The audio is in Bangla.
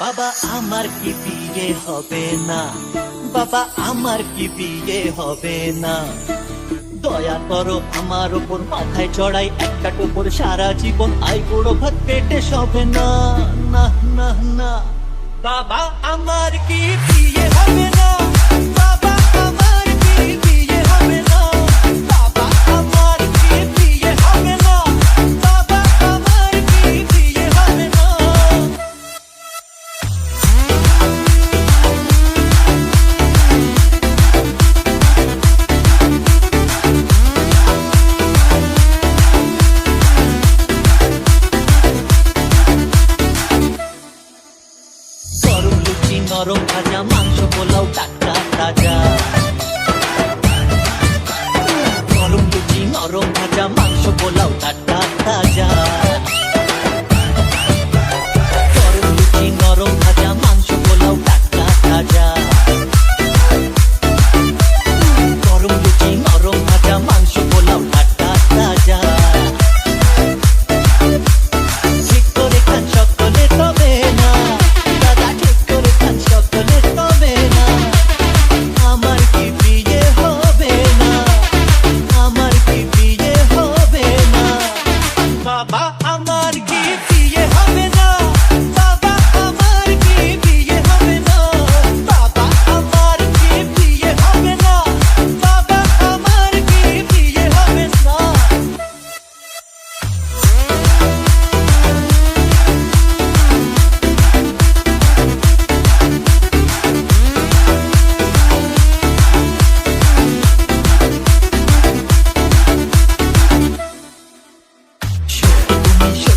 বাবা আমার কি বিয়ে হবে না? বাবা আমার কি বিয়ে হবে না? দয়া করো আমার ওপর মাথায় চড়াই, একটা টোপর সারা জীবন আই বুড়ো ভাত পেটে সবে না না না না। বাবা আমার কি বিয়ে হবে না? নরম ভাজা মাংস পোলাও টাটকা তাজা গরম লুচি নরম ভাজা মাংস পোলাও টাটকা I'm.